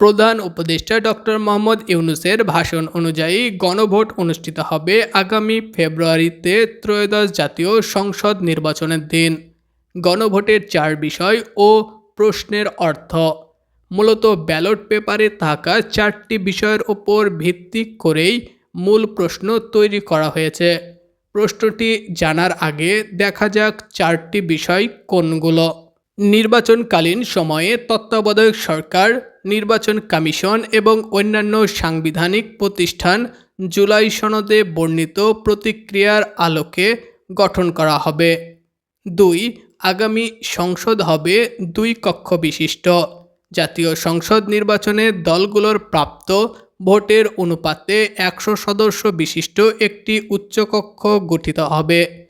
প্রধান উপদেষ্টা ডক্টর মোহাম্মদ ইউনুসের ভাষণ অনুযায়ী গণভোট অনুষ্ঠিত হবে আগামী ফেব্রুয়ারিতে ত্রয়োদশ জাতীয় সংসদ নির্বাচনের দিন। গণভোটের চার বিষয় ও প্রশ্নের অর্থ। মূলত ব্যালট পেপারে থাকা চারটি বিষয়ের ওপর ভিত্তি করেই মূল প্রশ্ন তৈরি করা হয়েছে। প্রশ্নটি জানার আগে দেখা যাক চারটি বিষয় কোনগুলো। নির্বাচনকালীন সময়ে তত্ত্বাবধায়ক সরকার, নির্বাচন কমিশন এবং অন্যান্য সাংবিধানিক প্রতিষ্ঠান জুলাই সনদে বর্ণিত প্রতিক্রিয়ার আলোকে গঠন করা হবে। দুই, আগামী সংসদ হবে দুই কক্ষ বিশিষ্ট। জাতীয় সংসদ নির্বাচনে দলগুলোর প্রাপ্ত ভোটের অনুপাতে একশো সদস্য বিশিষ্ট একটি উচ্চকক্ষ গঠিত হবে।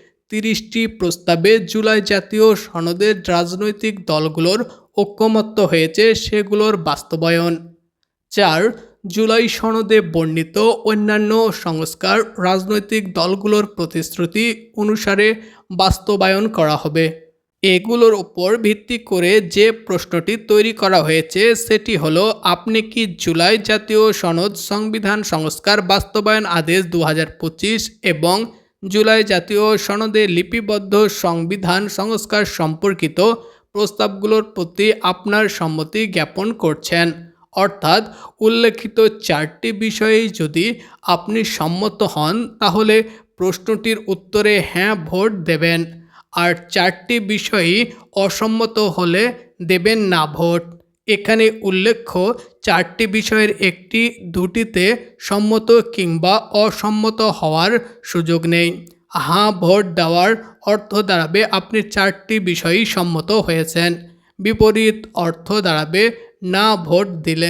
তিরিশটি প্রস্তাবে জুলাই জাতীয় সনদের রাজনৈতিক দলগুলোর ঐক্যমত্য হয়েছে সেগুলোর বাস্তবায়ন। চার, জুলাই সনদে বর্ণিত অন্যান্য সংস্কার রাজনৈতিক দলগুলোর প্রতিশ্রুতি অনুসারে বাস্তবায়ন করা হবে। এগুলোর উপর ভিত্তি করে যে প্রশ্নটি তৈরি করা হয়েছে সেটি হলো, আপনি কি জুলাই জাতীয় সনদ সংবিধান সংস্কার বাস্তবায়ন আদেশ দু হাজার পঁচিশ এবং জুলাই জাতীয় সনদে লিপিবদ্ধ সংবিধান সংস্কার সম্পর্কিত প্রস্তাবগুলোর প্রতি আপনার সম্মতি জ্ঞাপন করছেন। অর্থাৎ উল্লেখিত চারটি বিষয়েই যদি আপনি সম্মত হন, তাহলে প্রশ্নটির উত্তরে হ্যাঁ ভোট দেবেন। আর চারটি বিষয়ই অসম্মত হলে দেবেন না ভোট। এখানে উল্লেখ্য চারটি বিষয়ের একটি, দুটিতে সম্মত কিংবা অসম্মত হওয়ার সুযোগ নেই। হাঁ ভোট দেওয়ার অর্থ দাঁড়াবে আপনি চারটি বিষয়ই সম্মত হয়েছেন। বিপরীত অর্থ দাঁড়াবে না ভোট দিলে।